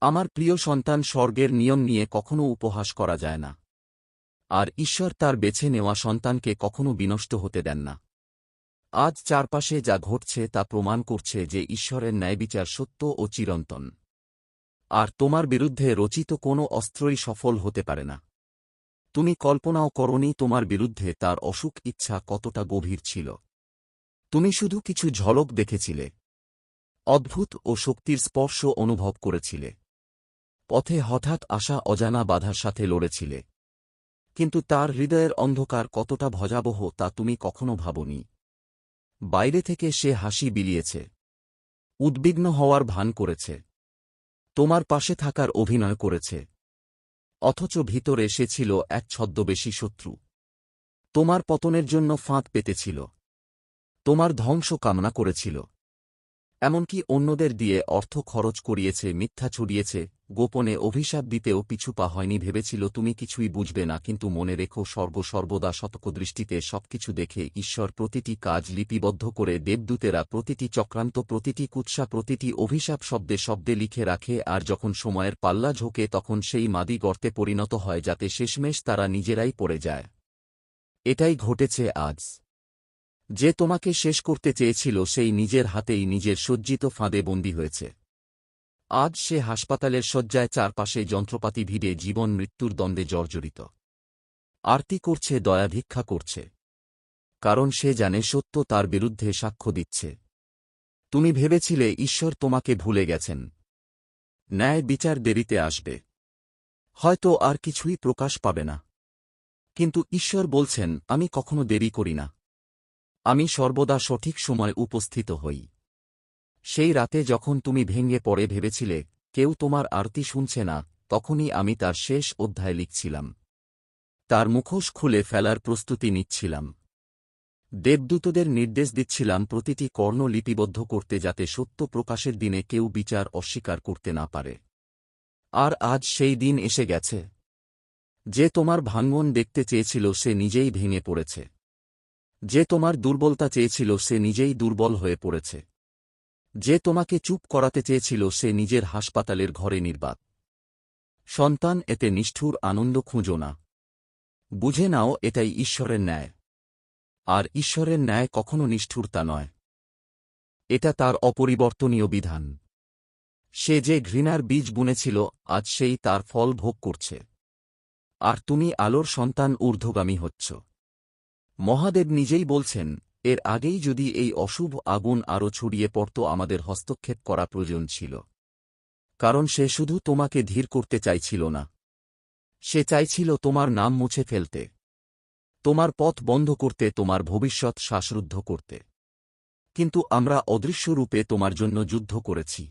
আমার প্রিয় সন্তান স্বর্গের নিয়ম নিয়ে কখনো উপহাস করা যায় না। আর ঈশ্বর তার বেছে নেওয়া সন্তানকে কখনো বিনষ্ট হতে দেন না। আজ চারপাশে যা ঘটছে তা প্রমাণ করছে যে ঈশ্বরের ন্যায়বিচার সত্য ও চিরন্তন। আর তোমার বিরুদ্ধে রচিত কোনো অস্ত্রই সফল হতে পারে না। তুমি কল্পনাও করনি তোমার বিরুদ্ধে তার অসুখ ইচ্ছা কতটা গভীর ছিল। তুমি শুধু কিছু ঝলক দেখেছিলে। অদ্ভুত ও শক্তির স্পর্শ অনুভব করেছিলে। পথে হঠাৎ আসা অজানা বাধার সাথে লড়েছিলে। কিন্তু তার হৃদয়ের অন্ধকার কতটা ভজাবহ তা তুমি কখনো ভাবনি। বাইরে থেকে সে হাসি বিলিয়েছে। উদ্বিগ্ন হওয়ার ভান করেছে। তোমার পাশে থাকার অভিনয় করেছে। অথচ ভিতরে সে ছিল এক ছদ্মবেশী শত্রু। তোমার পতনের জন্য ফাঁদ পেতেছিল। তোমার ধ্বংস কামনা করেছিল। এমনকি অন্যদের দিয়ে অর্থ খরচ করিয়েছে, মিথ্যা ছড়িয়েছে, গোপনে অভিশাপ দিতেও পিছু পা হয়নি ভেবেছিল, তুমি কিছুই বুঝবে না, কিন্তু মনে রেখো সর্বসর্বদা শতকদৃষ্টিতে সবকিছু দেখে ঈশ্বর প্রতিটি কাজ লিপিবদ্ধ করে দেবদূতেরা প্রতিটি চক্রান্ত, প্রতিটি কুৎসা, প্রতিটি অভিশাপ শব্দে শব্দে লিখে রাখে, আর যখন সময়ের পাল্লা ঝোঁকে তখন সেই মাদি গর্তে পরিণত হয় যাতে শেষমেশ তারা নিজেরাই পড়ে যায়। এটাই ঘটেছে আজ। যে তোমাকে শেষ করতে চেয়েছিল সেই নিজের হাতেই নিজের সজ্জিত ফাঁদে বন্দী হয়েছে। আজ সে হাসপাতালের শয্যায় চারপাশে যন্ত্রপাতি ভিড়ে জীবন মৃত্যুর দ্বন্দ্বে জর্জরিত। আরতি করছে, দয়া ভিক্ষা করছে। কারণ সে জানে সত্য তার বিরুদ্ধে সাক্ষ্য দিচ্ছে। তুমি ভেবেছিলে, ঈশ্বর তোমাকে ভুলে গেছেন। ন্যায় বিচার দেরিতে আসবে। হয়তো আর কিছুই প্রকাশ পাবে না। কিন্তু ঈশ্বর বলছেন, আমি কখনো দেরি করি না। আমি সর্বদা সঠিক সময় উপস্থিত হই। সেই রাতে যখন তুমি ভেঙে পড়ে ভেবেছিলে, কেউ তোমার আরতি শুনছে না, তখনই আমি তার শেষ অধ্যায় লিখছিলাম। তার মুখোশ খুলে ফেলার প্রস্তুতি নিচ্ছিলাম। দেবদূতদের নির্দেশ দিচ্ছিলাম প্রতিটি কর্ণ লিপিবদ্ধ করতে যাতে সত্য প্রকাশের দিনে কেউ বিচার অস্বীকার করতে না পারে। আর আজ সেই দিন এসে গেছে। যে তোমার ভাঙ্গন দেখতে চেয়েছিল সে নিজেই ভেঙে পড়েছে। যে তোমার দুর্বলতা চেয়েছিল সে নিজেই দুর্বল হয়ে পড়েছে। যে তোমাকে চুপ করাতে চেয়েছিল সে নিজের হাসপাতালের ঘরে নির্বাত। সন্তান, এতে নিষ্ঠুর আনন্দ খুঁজো না। বুঝে নাও, এটাই ঈশ্বরের ন্যায়। আর ঈশ্বরের ন্যায় কখনো নিষ্ঠুরতা নয়। এটা তার অপরিবর্তনীয় বিধান। সে যে ঘৃণার বীজ বুনেছিল, আজ সেই তার ফল ভোগ করছে। আর তুমি আলোর সন্তান ঊর্ধ্বগামী হচ্ছ। মহাদেব নিজেই বলছেন, এর আগেই যদি এই অশুভ আগুন আরও ছড়িয়ে পড়ত, আমাদের হস্তক্ষেপ করা প্রয়োজন ছিল। কারণ সে শুধু তোমাকে ধীর করতে চাইছিল না। সে চাইছিল তোমার নাম মুছে ফেলতে। তোমার পথ বন্ধ করতে, তোমার ভবিষ্যৎ শ্বাসরুদ্ধ করতে। কিন্তু আমরা অদৃশ্য রূপে তোমার জন্য যুদ্ধ করেছি।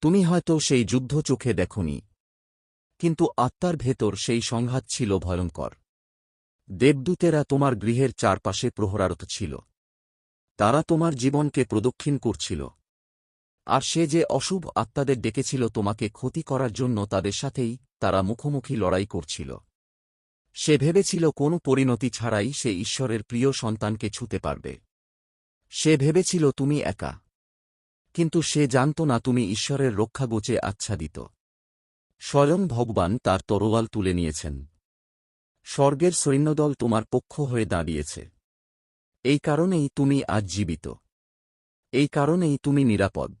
তুমি হয়তো সেই যুদ্ধ চোখে দেখনি। কিন্তু আত্মার ভেতর সেই সংঘাত ছিল ভয়ঙ্কর। দেবদূতেরা তোমার গৃহের চারপাশে প্রহরারত ছিল। তারা তোমার জীবনকে প্রদক্ষিণ করছিল। আর সে যে অশুভ আত্মাদের ডেকেছিল তোমাকে ক্ষতি করার জন্য তাদের সাথেই তারা মুখোমুখি লড়াই করছিল। সে ভেবেছিল কোনো পরিণতি ছাড়াই সে ঈশ্বরের প্রিয় সন্তানকে ছুতে পারবে। সে ভেবেছিল তুমি একা। কিন্তু সে জানত না তুমি ঈশ্বরের রক্ষাগোচে আচ্ছাদিত। স্বয়ং ভগবান তার তরোয়াল তুলে নিয়েছেন। স্বর্গের সৈন্যদল তোমার পক্ষ হয়ে দাঁড়িয়েছে। এই কারণেই তুমি আজ জীবিত। এই কারণেই তুমি নিরাপদ।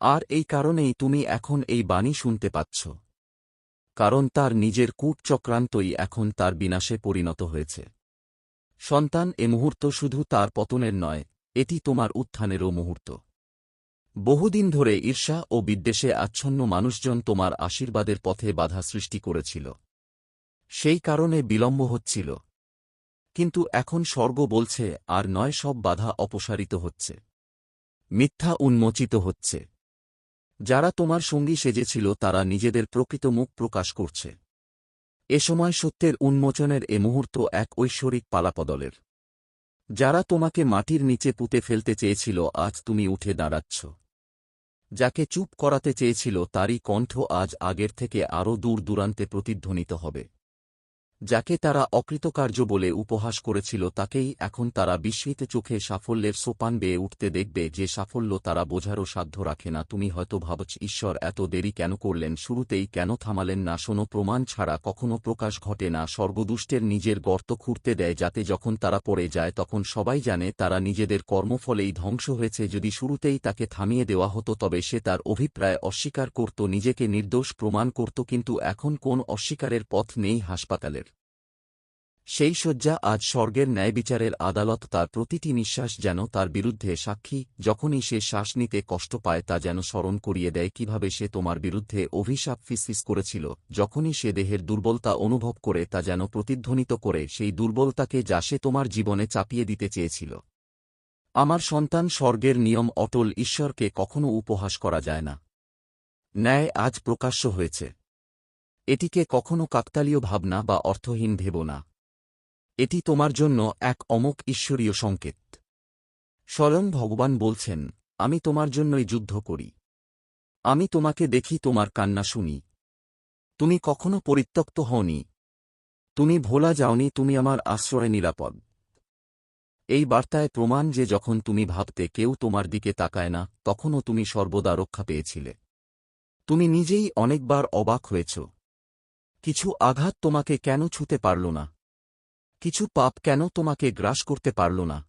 আর এই কারণেই তুমি এখন এই বাণী শুনতে পাচ্ছ। কারণ তার নিজের কূট চক্রান্তই এখন তার বিনাশে পরিণত হয়েছে। সন্তান এ মুহূর্ত শুধু তার পতনের নয়, এটি তোমার উত্থানেরও মুহূর্ত। বহুদিন ধরে ঈর্ষা ও বিদ্বেষে আচ্ছন্ন মানুষজন তোমার আশীর্বাদের পথে বাধা সৃষ্টি করেছিল। সেই কারণে বিলম্ব হচ্ছিল। কিন্তু এখন স্বর্গ বলছে, আর নয় সব বাধা অপসারিত হচ্ছে। মিথ্যা উন্মোচিত হচ্ছে। যারা তোমার সঙ্গী সেজেছিল, তারা নিজেদের প্রকৃত মুখ প্রকাশ করছে। এ সময় সত্যের উন্মোচনের এ মুহূর্ত এক ঐশ্বরিক পালাপদলের। যারা তোমাকে মাটির নিচে পুঁতে ফেলতে চেয়েছিল, আজ তুমি উঠে দাঁড়াচ্ছ। যাকে চুপ করাতে চেয়েছিল, তারই কণ্ঠ আজ আগের থেকে আরও দূর দূরান্তে প্রতিধ্বনিত হবে। যাকে তারা অকৃতকার্য বলে উপহাস করেছিল তাকেই এখন তারা বিস্মিত চোখে সাফল্যের সোপান বেয়ে উঠতে দেখবে যে সাফল্য তারা বোঝারও সাধ্য রাখে না। তুমি হয়তো ভাবছ, ঈশ্বর, এত দেরি কেন করলেন? শুরুতেই কেন থামালেন না? শোনো, প্রমাণ ছাড়া কখনো প্রকাশ ঘটে না। স্বর্গদুষ্টের নিজের গর্ত খুঁড়তে দেয়, যাতে যখন তারা পড়ে যায়, তখন সবাই জানে তারা নিজেদের কর্মফলেই ধ্বংস হয়েছে। যদি শুরুতেই তাকে থামিয়ে দেওয়া হতো, তবে সে তার অভিপ্রায় অস্বীকার করত, নিজেকে নির্দোষ প্রমাণ করত, কিন্তু এখন কোন অস্বীকারের পথ নেই হাসপাতালের। সেই শয্যা আজ স্বর্গের ন্যায়বিচারের আদালত তার প্রতিটি নিঃশ্বাস যেন তার বিরুদ্ধে সাক্ষী, যখনই সে শ্বাস নিতে কষ্ট পায় তা যেন স্মরণ করিয়ে দেয় কীভাবে সে তোমার বিরুদ্ধে অভিশাপ ফিসফিস করেছিল, যখনই সে দেহের দুর্বলতা অনুভব করে তা যেন প্রতিধ্বনিত করে সেই দুর্বলতাকে যা সে তোমার জীবনে চাপিয়ে দিতে চেয়েছিল। আমার সন্তান স্বর্গের নিয়ম অটল ঈশ্বরকে কখনো উপহাস করা যায় না। ন্যায় আজ প্রকাশ্য হয়েছে। এটিকে কখনো কাকতালীয় ভাবনা বা অর্থহীন ভেব না। এটি তোমার জন্য এক অমোক ঈশ্বরীয় সংকেত। স্বয়ং ভগবান বলছেন, আমি তোমার জন্যই যুদ্ধ করি। আমি তোমাকে দেখি তোমার কান্না শুনি। তুমি কখনো পরিত্যক্ত হওনি। তুমি ভোলা যাওনি, তুমি আমার আশ্রয় নিরাপদ। এই বার্তায় প্রমাণ যে যখন তুমি ভাবতে কেউ তোমার দিকে তাকায় না, তখনও তুমি সর্বদা রক্ষা পেয়েছিলে। তুমি নিজেই অনেকবার অবাক হয়েছ। কিছু আঘাত তোমাকে কেন ছুতে পারল না? কিছু পাপ কেন তোমাকে গ্রাস করতে পারল না?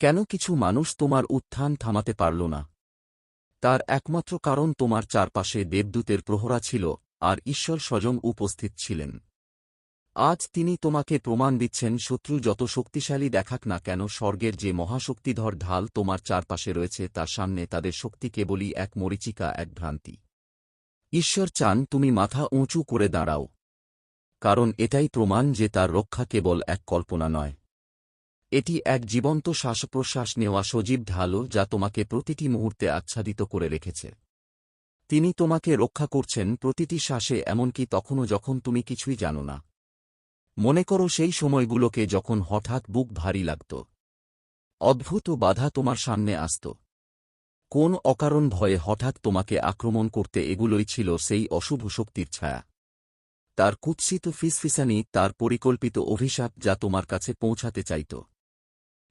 কেন কিছু মানুষ তোমার উত্থান থামাতে পারল না? তার একমাত্র কারণ তোমার চারপাশে দেবদূতের প্রহরা ছিল, আর ঈশ্বর স্বয়ং উপস্থিত ছিলেন। আজ তিনি তোমাকে প্রমাণ দিচ্ছেন, শত্রু যত শক্তিশালী দেখাক না কেন, স্বর্গের যে মহাশক্তিধর ঢাল তোমার চারপাশে রয়েছে, তার সামনে তাদের শক্তি কেবলই এক মরিচিকা, এক ভ্রান্তি। ঈশ্বর চান তুমি মাথা উঁচু করে দাঁড়াও। কারণ এটাই প্রমাণ যে তার রক্ষা কেবল এক কল্পনা নয়। এটি এক জীবন্ত শ্বাসপ্রশ্বাস নেওয়া সজীব ঢালও যা তোমাকে প্রতিটি মুহূর্তে আচ্ছাদিত করে রেখেছে। তিনি তোমাকে রক্ষা করছেন প্রতিটি শ্বাসে এমনকি তখনও যখন তুমি কিছুই জানো না। মনে করো সেই সময়গুলোকে যখন হঠাৎ বুক ভারী লাগত। অদ্ভুত বাধা তোমার সামনে আসত। কোন অকারণ ভয়ে হঠাৎ তোমাকে আক্রমণ করতে এগুলোই ছিল সেই অশুভ শক্তির ছায়া। তার কুৎসিত ফিসফিসানি তার পরিকল্পিত অভিশাপ যা তোমার কাছে পৌঁছাতে চাইত।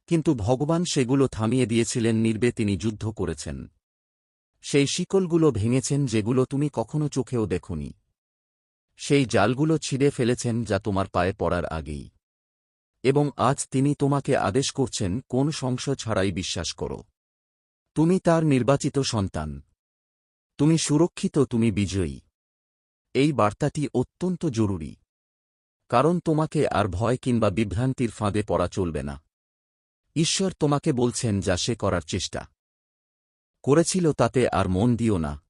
কিন্তু ভগবান সেগুলো থামিয়ে দিয়েছিলেন নির্বে তিনি যুদ্ধ করেছেন। সেই শিকলগুলো ভেঙেছেন যেগুলো তুমি কখনো চোখেও দেখনি। সেই জালগুলো ছিঁড়ে ফেলেছেন যা তোমার পায়ে পড়ার আগেই। এবং আজ তিনি তোমাকে আদেশ করছেন, কোন সংশয় ছাড়াই বিশ্বাস করো। তুমি তার নির্বাচিত সন্তান। তুমি সুরক্ষিত, তুমি বিজয়ী। এই বার্তাটি অত্যন্ত জরুরি। কারণ তোমাকে আর ভয় কিংবা বিভ্রান্তির ফাঁদে পড়া চলবে না। ঈশ্বর তোমাকে বলছেন যা সে করার চেষ্টা। করেছিল তাতে আর মন দিও না।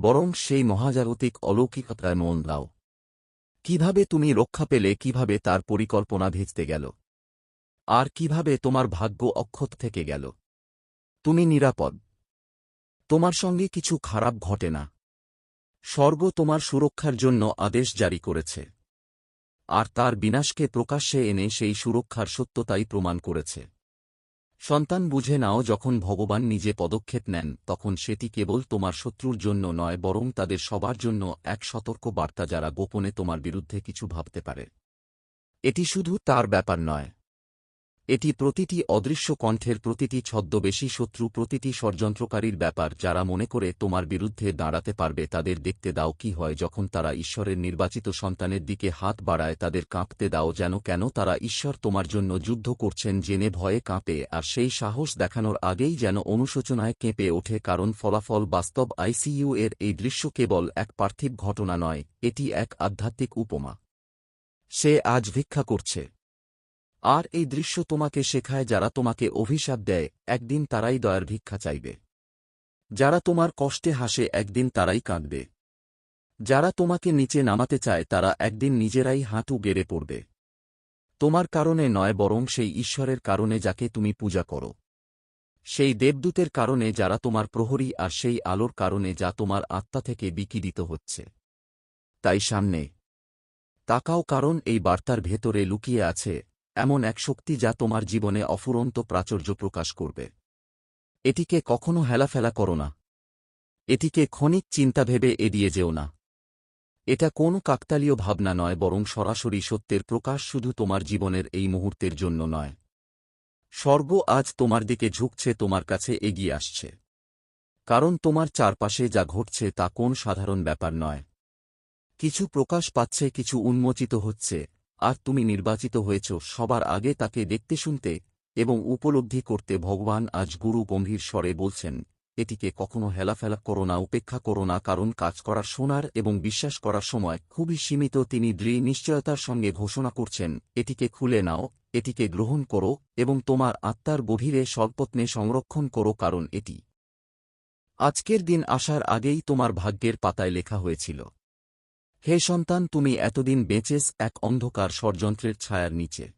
বরং সেই মহাজাগতিক অলৌকিকতায় মন দাও। কীভাবে তুমি রক্ষা পেলে, কীভাবে তার পরিকল্পনা ভেজতে গেল। আর কীভাবে তোমার ভাগ্য অক্ষত থেকে গেল। তুমি নিরাপদ। তোমার সঙ্গে কিছু খারাপ ঘটে না। স্বর্গ তোমার সুরক্ষার জন্য আদেশ জারি করেছে। আর তার বিনাশকে প্রকাশ্যে এনে সেই সুরক্ষার সত্যতাই প্রমাণ করেছে। সন্তান বুঝে নাও যখন ভগবান নিজে পদক্ষেপ নেন, তখন সেটি কেবল তোমার শত্রুর জন্য নয়, বরং তাদের সবার জন্য এক সতর্ক বার্তা যারা গোপনে তোমার বিরুদ্ধে কিছু ভাবতে পারে। এটি শুধু তার ব্যাপার নয় এটি প্রতিটি অদৃশ্য কণ্ঠের প্রতিটি ছদ্মবেশী শত্রু প্রতিটি ষড়যন্ত্রকারীর ব্যাপার যারা মনে করে তোমার বিরুদ্ধে দাঁড়াতে পারবে তাদের দেখতে দাও কি হয় যখন তারা ঈশ্বরের নির্বাচিত সন্তানের দিকে হাত বাড়ায় তাদের কাঁপতে দাও যেন কেন তারা ঈশ্বর তোমার জন্য যুদ্ধ করছেন জেনে ভয়ে কাঁপে আর সেই সাহস দেখানোর আগেই যেন অনুশোচনায় কেঁপে ওঠে কারণ ফলাফল বাস্তব আইসিইউ এর এই দৃশ্য কেবল এক পার্থিব ঘটনা নয়, এটি এক আধ্যাত্মিক উপমা। সে আজ ভিক্ষা করছে। আর এই দৃশ্য তোমাকে শেখায় যারা তোমাকে অভিশাপ দেয়, একদিন তারাই দয়ার ভিক্ষা চাইবে। যারা তোমার কষ্টে হাসে, একদিন তারাই কাঁদবে। যারা তোমাকে নিচে নামাতে চায়, তারা একদিন নিজেরাই হাঁটু গেড়ে পড়বে। তোমার কারণে নয় বরং সেই ঈশ্বরের কারণে যাকে তুমি পূজা করো। সেই দেবদূতের কারণে যারা তোমার প্রহরী আর সেই আলোর কারণে যা তোমার আত্মা থেকে বিকিরিত হচ্ছে। তাই সামনে তাকাও কারণ এই বার্তার ভেতরে লুকিয়ে আছে এমন এক শক্তি যা তোমার জীবনে অফুরন্ত প্রাচুর্য প্রকাশ করবে। এটিকে কখনো হেলাফেলা করো না। এটিকে ক্ষণিক চিন্তা ভেবে এড়িয়ে যেও না। এটা কোনো কাকতালীয় ভাবনা নয়, বরং সরাসরি সত্যের প্রকাশ শুধু তোমার জীবনের এই মুহূর্তের জন্য নয়। স্বর্গ আজ তোমার দিকে ঝুঁকছে, তোমার কাছে এগিয়ে আসছে। কারণ তোমার চারপাশে যা ঘটছে তা কোন সাধারণ ব্যাপার নয়। কিছু প্রকাশ পাচ্ছে, কিছু উন্মোচিত হচ্ছে। আর তুমি নির্বাচিত হয়েছ সবার আগে তাকে দেখতে শুনতে এবং উপলব্ধি করতে ভগবান আজ গুরু গম্ভীর স্বরে বলছেন, এটিকে কখনো হেলাফেলা করো না, উপেক্ষা করো না, কারণ কাজ করার শোনার এবং বিশ্বাস করার সময় খুবই সীমিত তিনি দৃঢ় নিশ্চয়তার সঙ্গে ঘোষণা করছেন, এটিকে খুলে নাও, এটিকে গ্রহণ করো এবং তোমার আত্মার গভীরে স্বল্পত্নে সংরক্ষণ করো, কারণ এটি আজকের দিন আসার আগেই তোমার ভাগ্যের পাতায় লেখা হয়েছিল। হে সন্তান, তুমি এতদিন বেঁচেস এক অন্ধকার ষড়যন্ত্রের ছায়ার নিচে।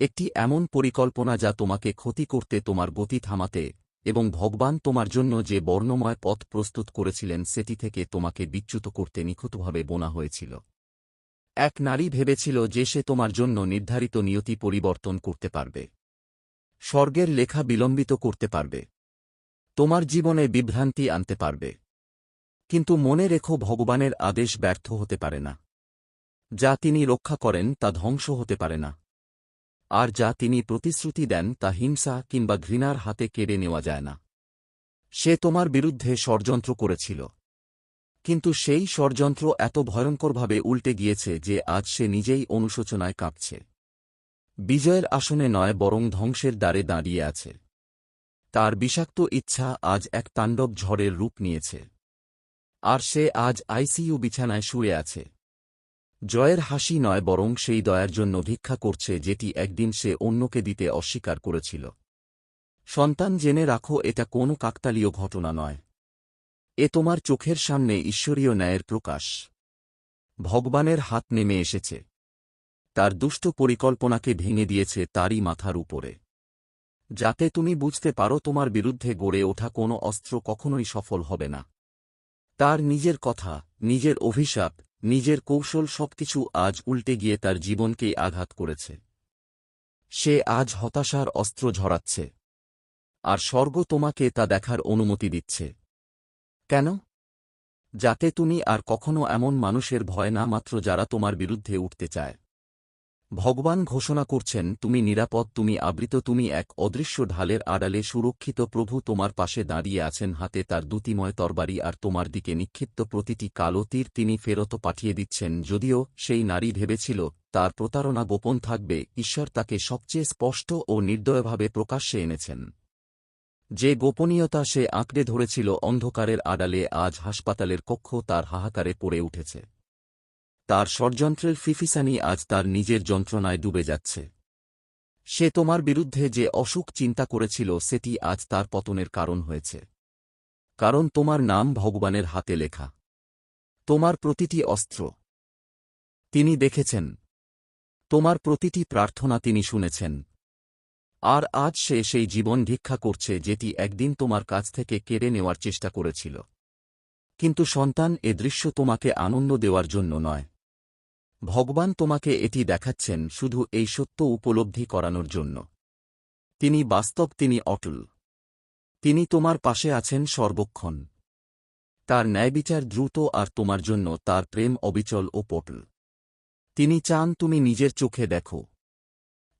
একটি এমন পরিকল্পনা যা তোমাকে ক্ষতি করতে তোমার গতি থামাতে এবং ভগবান তোমার জন্য যে বর্ণময় পথ প্রস্তুত করেছিলেন, সেটি থেকে তোমাকে বিচ্যুত করতে নিখুঁতভাবে বোনা হয়েছিল। এক নারী ভেবেছিল যে সে তোমার জন্য নির্ধারিত নিয়তি পরিবর্তন করতে পারবে। স্বর্গের লেখা বিলম্বিত করতে পারবে। তোমার জীবনে বিভ্রান্তি আনতে পারবে। কিন্তু মনে রেখো ভগবানের আদেশ ব্যর্থ হতে পারে না। যা তিনি রক্ষা করেন, তা ধ্বংস হতে পারে না। আর যা তিনি প্রতিশ্রুতি দেন, তা হিংসা কিংবা ঘৃণার হাতে কেড়ে নেওয়া যায় না। সে তোমার বিরুদ্ধে ষড়যন্ত্র করেছিল। কিন্তু সেই ষড়যন্ত্র এত ভয়ঙ্করভাবে উল্টে গিয়েছে যে আজ সে নিজেই অনুশোচনায় কাঁপছে। বিজয়ের আসনে নয়, বরং ধ্বংসের দ্বারে দাঁড়িয়ে আছে। তার বিষাক্ত ইচ্ছা আজ এক তাণ্ডব ঝড়ের রূপ নিয়েছে। আর সে আজ আইসিইউ বিছানায় শুয়ে আছে। জয়ের হাসি নয় বরং সেই দয়ার জন্য ভিক্ষা করছে যেটি একদিন সে অন্যকে দিতে অস্বীকার করেছিল। সন্তান জেনে রাখো, এটা কোনো কাকতালীয় ঘটনা নয়। এ তোমার চোখের সামনে ঈশ্বরীয় ন্যায়ের প্রকাশ। ভগবানের হাত নেমে এসেছে। তার দুষ্ট পরিকল্পনাকে ভেঙে দিয়েছে তারই মাথার উপরে। যাতে তুমি বুঝতে পারো তোমার বিরুদ্ধে গড়ে ওঠা কোনো অস্ত্র কখনোই সফল হবে না। তার নিজের কথা, নিজের অভিশাপ, নিজের কৌশল সবকিছু আজ উল্টে গিয়ে তার জীবনকেই আঘাত করেছে। সে আজ হতাশার অস্ত্র ঝরাচ্ছে। আর স্বর্গ তোমাকে তা দেখার অনুমতি দিচ্ছে। কেন? যাতে তুমি আর কখনো এমন মানুষের ভয় না মাত্র যারা তোমার বিরুদ্ধে উঠতে চায়। ভগবান ঘোষণা করছেন, তুমি নিরাপদ, তুমি আবৃত, তুমি এক অদৃশ্য ঢালের আড়ালে সুরক্ষিত প্রভু তোমার পাশে দাঁড়িয়ে আছেন, হাতে তার দুতিময় তরবারি আর তোমার দিকে নিক্ষিপ্ত প্রতিটি কালো তীর তিনি ফেরত পাঠিয়ে দিচ্ছেন, যদিও সেই নারী ভেবেছিল, তার প্রতারণা গোপন থাকবে, ঈশ্বর তাকে সবচেয়ে স্পষ্ট ও নির্দয়ভাবে প্রকাশ্যে এনেছেন। যে গোপনীয়তা সে আঁকড়ে ধরেছিল অন্ধকারের আড়ালে, আজ হাসপাতালের কক্ষ তার হাহাকারে পড়ে উঠেছে। তার ষড়যন্ত্রের ফিফিসানি আজ তার নিজের যন্ত্রণায় ডুবে যাচ্ছে। সে তোমার বিরুদ্ধে যে অসুখ চিন্তা করেছিল সেটি আজ তার পতনের কারণ হয়েছে। কারণ তোমার নাম ভগবানের হাতে লেখা। তোমার প্রতিটি অস্ত্র। তিনি দেখেছেন। তোমার প্রতিটি প্রার্থনা তিনি শুনেছেন। আর আজ সে সেই জীবন ভিক্ষা করছে যেটি একদিন তোমার কাছ থেকে কেড়ে নেওয়ার চেষ্টা করেছিল। কিন্তু সন্তান এ দৃশ্য তোমাকে আনন্দ দেওয়ার জন্য নয়। ভগবান তোমাকে এটি দেখাচ্ছেন শুধু এই সত্য উপলব্ধি করানোর জন্য। তিনি বাস্তব, তিনি অটল। তিনি তোমার পাশে আছেন সর্বক্ষণ। তার ন্যায়বিচার দ্রুত আর তোমার জন্য তার প্রেম অবিচল ও পটল। তিনি চান তুমি নিজের চোখে দেখো।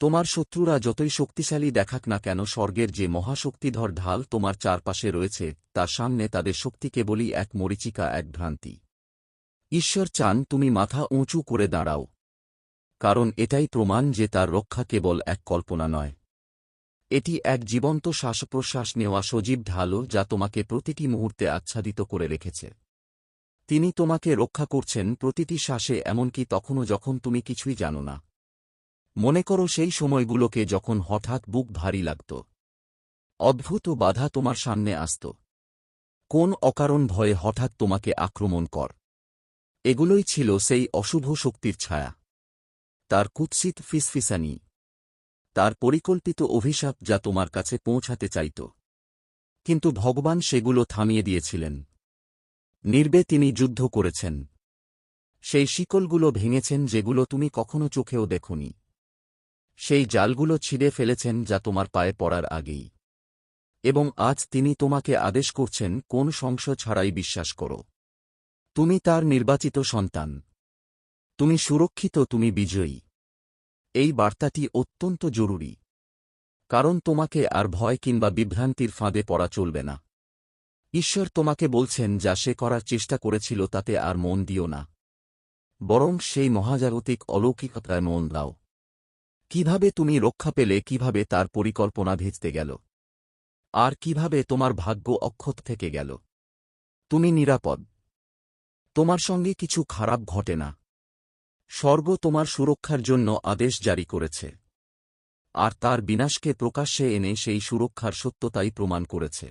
তোমার শত্রুরা যতই শক্তিশালী দেখাক না কেন, স্বর্গের যে মহাশক্তিধর ঢাল তোমার চারপাশে রয়েছে, তার সামনে তাদের শক্তি কেবলই এক মরিচিকা, এক ভ্রান্তি। ঈশ্বর চান তুমি মাথা উঁচু করে দাঁড়াও। কারণ এটাই প্রমাণ যে তার রক্ষা কেবল এক কল্পনা নয়। এটি এক জীবন্ত শ্বাসপ্রশ্বাস নেওয়া সজীব ঢালও যা তোমাকে প্রতিটি মুহূর্তে আচ্ছাদিত করে রেখেছে। তিনি তোমাকে রক্ষা করছেন প্রতিটি শ্বাসে এমনকি তখনও যখন তুমি কিছুই জানো না। মনে করো সেই সময়গুলোকে যখন হঠাৎ বুক ভারী লাগত। অদ্ভুত বাধা তোমার সামনে আসত। কোন অকারণ ভয়ে হঠাৎ তোমাকে আক্রমণ কর। এগুলোই ছিল সেই অশুভ শক্তির ছায়া। তার কুৎসিত ফিসফিসানি, তার পরিকল্পিত অভিশাপ যা তোমার কাছে পৌঁছাতে চাইত। কিন্তু ভগবান সেগুলো থামিয়ে দিয়েছিলেন। নির্বে তিনি যুদ্ধ করেছেন। সেই শিকলগুলো ভেঙেছেন যেগুলো তুমি কখনো চোখেও দেখনি। সেই জালগুলো ছিঁড়ে ফেলেছেন যা তোমার পায়ে পড়ার আগেই। এবং আজ তিনি তোমাকে আদেশ করছেন, কোন সংশয় ছাড়াই বিশ্বাস করো। তুমি তার নির্বাচিত সন্তান। তুমি সুরক্ষিত, তুমি বিজয়ী। এই বার্তাটি অত্যন্ত জরুরি। কারণ তোমাকে আর ভয় কিংবা বিভ্রান্তির ফাঁদে পড়া চলবে না। ঈশ্বর তোমাকে বলছেন, যা সে করার চেষ্টা করেছিল, তাতে আর মন দিও না। বরং সেই মহাজাগতিক অলৌকিকতায় মন দাও। কীভাবে তুমি রক্ষা পেলে, কীভাবে তার পরিকল্পনা ভেস্তে গেল। আর কীভাবে তোমার ভাগ্য অক্ষত থেকে গেল। তুমি নিরাপদ। তোমার সঙ্গে কিছু খারাপ ঘটে না। স্বর্গ তোমার সুরক্ষার জন্য আদেশ জারি করেছে। আর তার বিনাশকে প্রকাশ্যে এনে সেই সুরক্ষার সত্যতাই প্রমাণ করেছে।